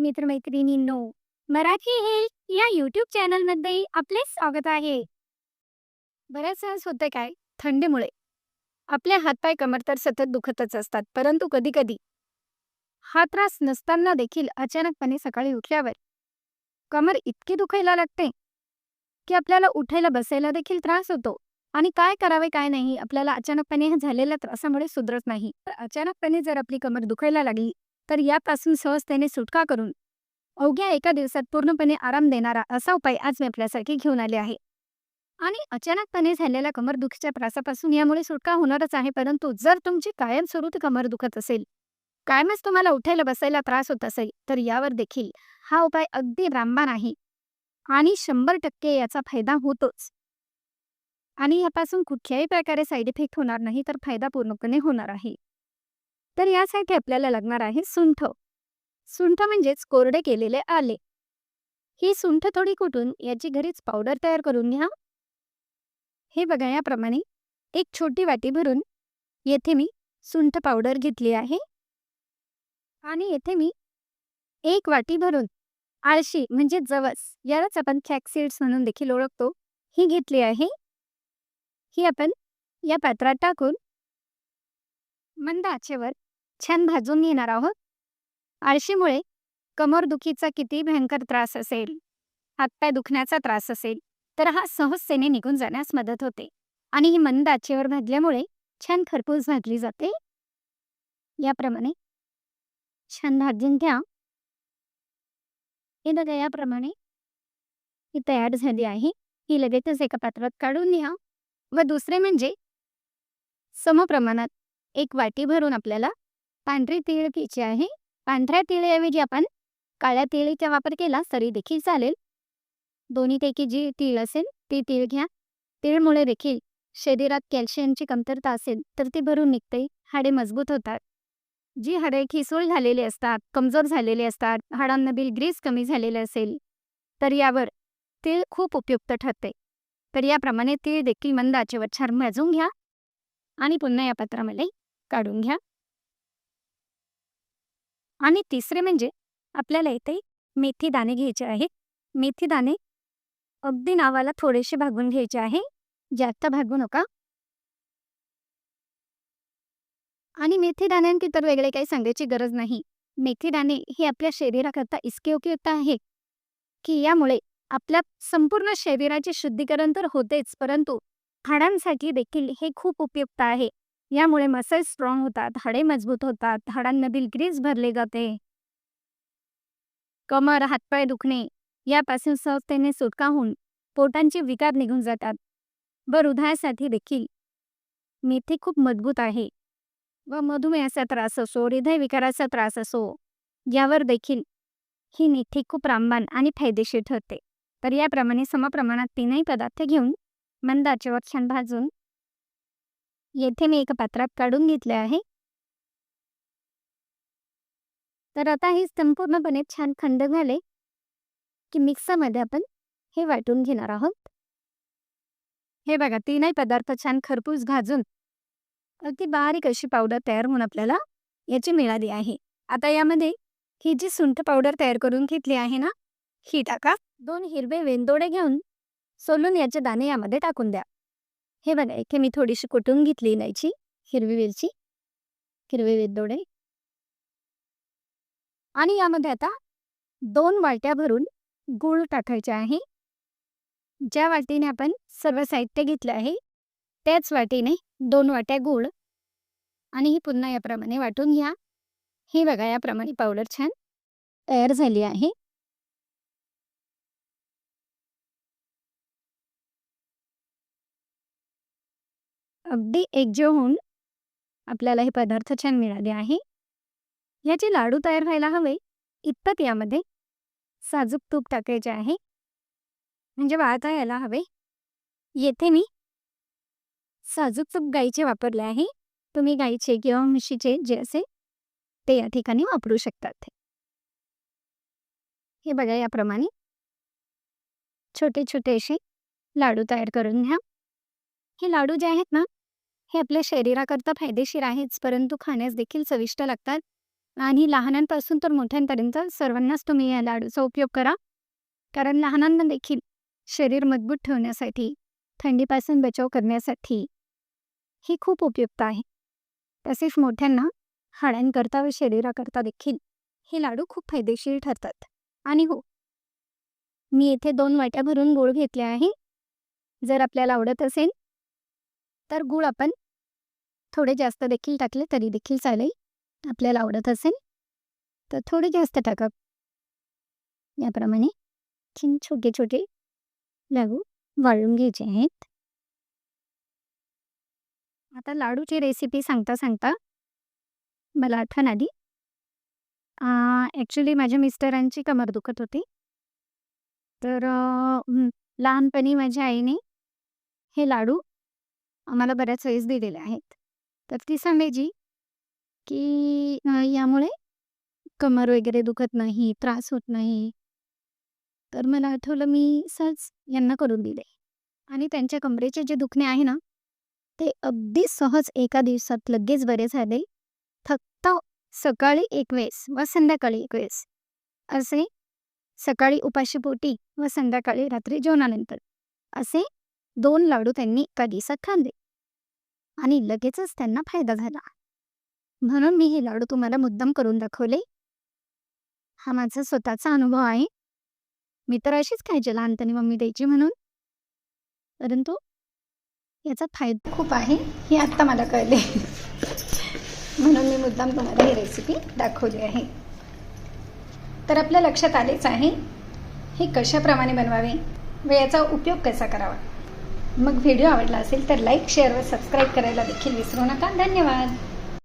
मित्रमैत्रिणींनो. Marathi health या YouTube चॅनलमध्ये आपले स्वागत आहे. बऱ्याच वेळेस होते काय? थंडीमुळे. आपले हातपाय कमर तर सतत दुखतच असतात परंतु कधी कधी हा त्रास नसताना देखील अचानकपणे सकाळी उठल्यावर कमर इतकी दुखायला लागते की आपल्याला उठायला बसायला देखील त्रास होतो. आणि काय करावे काय नाही आपल्याला अचानकपणे झालेल्या त्रासामुळे सुधरत नाही. तर अचानकपणे जर आपली कमर दुखायला लागली तर यापासून सहजतेने सुटका करून अवघ्या एका दिवसात पूर्णपणे आराम देणारा असा उपाय आज मी आपल्यासाठी घेऊन आले आहे. आणि अचानकपणे झालेल्या कमरदुखीच्या त्रासापासून यामुळे सुटका होणारच आहे परंतु जर तुमची कायमस्वरूपी कमर दुखत असेल कायमच तुम्हाला उठायला बसायला त्रास होत असेल तर यावर देखील हा उपाय अगदी रामबाण आहे. आणि शंभर टक्के याचा फायदा होतोच. आणि यापासून कुठल्याही प्रकारे साईड इफेक्ट होणार नाही तर फायदा पूर्णपणे होणार आहे. तर यासाठी आपल्याला लागणार आहे सुंठ. सुंठ म्हणजेच कोरडे केलेले आले. ही सुंठ थोडी कुटून याची घरीच पावडर तयार करून घ्या. हे बघा याप्रमाणे एक छोटी वाटी भरून येथे मी सुंठ पावडर घेतली आहे. आणि येथे मी एक वाटी भरून आळशी म्हणजे जवस यालाच आपण फॅक्सिड्स म्हणून देखील ओळखतो ही घेतली आहे. ही आपण या पात्रात टाकून मंद आचेवर छान भाजून घेणार आहोत. आळशीमुळे कमरदुखीचा किती भयंकर त्रास असेल हातपाय दुखण्याचा त्रास असेल तर हा सहजतेने निघून जाण्यास मदत होते. आणि ही मंद आचेवर भाजल्यामुळे छान खरपूस भाजली जाते. याप्रमाणे छान भाजून घ्या. हे बघा याप्रमाणे ही तयार झाली आहे. ही लगेचच एका पात्रात काढून घ्या. व दुसरे म्हणजे समप्रमाणात एक वाटी भरून आपल्याला पांढरी तीळ घ्यायची आहे. पांढऱ्या तिळऐवजी आपण काळ्या तिळीचा वापर केला तरी देखील चालेल. दोन्हीपैकी जी तीळ असेल ती तीळ घ्या. तीळमुळे देखील शरीरात कॅल्शियमची कमतरता असेल तर ती भरून निघते. हाडे मजबूत होतात. जी हाडे खिसूळ झालेली असतात कमजोर झालेले असतात हाडांमधील ग्रीस कमी झालेले असेल तर यावर तीळ खूप उपयुक्त ठरते. तर याप्रमाणे तीळ देखील मंद आचेवर छान भाजून घ्या. आणि पुन्हा या पात्रामध्ये काढून घ्या. आणि तिसरे म्हणजे आपल्याला इथे मेथी दाणे घ्यायचे आहेत मेथी दाणे अगदी नावाला थोडेसे भागून घ्यायचे आहे. जास्त भागू नका. आणि मेथी दाण्यांकी तर वेगळे काही सांगायची गरज नाही. मेथी दाणे हे आपल्या शरीराकरता इतके उपयुक्त आहे की यामुळे आपल्या संपूर्ण शरीराचे शुद्धीकरण तर होतेच परंतु हाडांसाठी देखील हे खूप उपयुक्त आहे. यामुळे मसल स्ट्रॉंग होतात हाडे मजबूत होतात हाडांमधील ग्रीस भरले जाते. कमर हातपाय दुखणे यापासून सहजतेने सुटका होऊन पोटांचे विकार निघून जातात. व हृदयासाठी देखील मेथी खूप मजबूत आहे. व मधुमेहाचा त्रास असो हृदय विकाराचा त्रास असो यावर देखील ही मेथी खूप रामबाण आणि फायदेशीर ठरते. तर याप्रमाणे समप्रमाणात तीनही पदार्थ घेऊन मंदाचे वक्षण भाजून येथे मी एका पात्रात काढून घेतले आहे. तर आता हे संपूर्णपणे छान थंड झाले की मिक्सरमध्ये आपण हे वाटून घेणार आहोत. हे बघा तीनही पदार्थ छान खरपूस भाजून अगदी बारीक अशी पावडर तयार होऊन आपल्याला याची मिळाली आहे. आता यामध्ये ही जी सुंठ पावडर तयार करून घेतली आहे ना ही टाका. दोन हिरवे वेंदोडे घेऊन सोलून याचे दाणे यामध्ये टाकून द्या. हे बघा इथे मी थोडीशी कुटून घेतली इलायची हिरवी वेलची हिरवी वेलदोडे आणि यामध्ये आता दोन वाट्या भरून गूळ टाकायचे आहे. ज्या वाटीने आपण सर्व साहित्य घेतलं आहे त्याच वाटीने दोन वाट्या गूळ. आणि ही पुन्हा याप्रमाणे वाटून घ्या. हे बघा याप्रमाणे पावडर छान तयार झाली आहे. अगदी एकजीव होऊन आपल्याला हे पदार्थ छान मिळाले आहे. याचे लाडू तयार व्हायला हवे इतपत यामध्ये साजूक तूप टाकायचे आहे. म्हणजे वाळता यायला हवे. येथे मी साजूक तूप गाईचे वापरले आहे. तुम्ही गाईचे किंवा म्हशीचे जे असे ते या ठिकाणी वापरू शकतात. हे बघा याप्रमाणे. छोटे छोटे असे लाडू तयार करून घ्या. हे लाडू जे आहेत ना हे आपल्या शरीराकरता फायदेशीर आहेच परंतु खाण्यास देखील चविष्ट लागतात. आणि लहानांपासून तर मोठ्यांपर्यंत सर्वांनाच तुम्ही या लाडूचा उपयोग करा. कारण लहानांना देखील शरीर मजबूत ठेवण्यासाठी थंडीपासून बचाव करण्यासाठी ही खूप उपयुक्त आहे. तसेच मोठ्यांना हाडांकरता व शरीराकरता देखील हे लाडू खूप फायदेशीर ठरतात. आणि हो मी येथे दोन वाट्या भरून गूळ घेतले आहे. जर आपल्याला आवडत असेल तर गूळ आपण थोडे जास्त देखील टाकले तरी देखील चालेल. आपल्याला आवडत असेल तर थोडे जास्त टाका. याप्रमाणे छान छोटे छोटे लाडू वाळून घ्यायचे आहेत. आता लाडूची रेसिपी सांगता सांगता मला आठवण आली. ॲक्च्युली माझ्या मिस्टरांची कमर दुखत होती. तर लहानपणी माझ्या आईने हे लाडू आम्हाला बऱ्याच वेळेस दिलेल्या आहेत. तर ती सांगायची की यामुळे कमर वगैरे दुखत नाही त्रास होत नाही. तर मला आठवलं मी सहज यांना करून दिले. आणि त्यांच्या कमरेचे जे दुखणे आहे ना ते अगदी सहज एका दिवसात लगेच बरे झाले. फक्त सकाळी एक वेळेस व संध्याकाळी एक वेळेस. असे सकाळी उपाशीपोटी व संध्याकाळी रात्री जेवणानंतर. असे दोन लाडू त्यांनी एका दिवसात खाल्ले. आणि लगेचच त्यांना फायदा झाला. म्हणून मी हे लाडू तुम्हाला मुद्दाम करून दाखवले. हा माझा स्वतःचा अनुभव आहे. मी तर अशीच खायचे लहानपणी मम्मी द्यायची म्हणून. परंतु याचा फायदा खूप आहे हे आत्ता मला कळले. म्हणून मी मुद्दाम तुम्हाला ही रेसिपी दाखवली आहे. तर आपल्या लक्षात आलेच आहे हे कशाप्रमाणे बनवावे? व याचा उपयोग कसा करावा? मग व्हिडिओ आवडला असेल तर लाईक शेअर व सबस्क्राईब करायला देखील विसरू नका. धन्यवाद.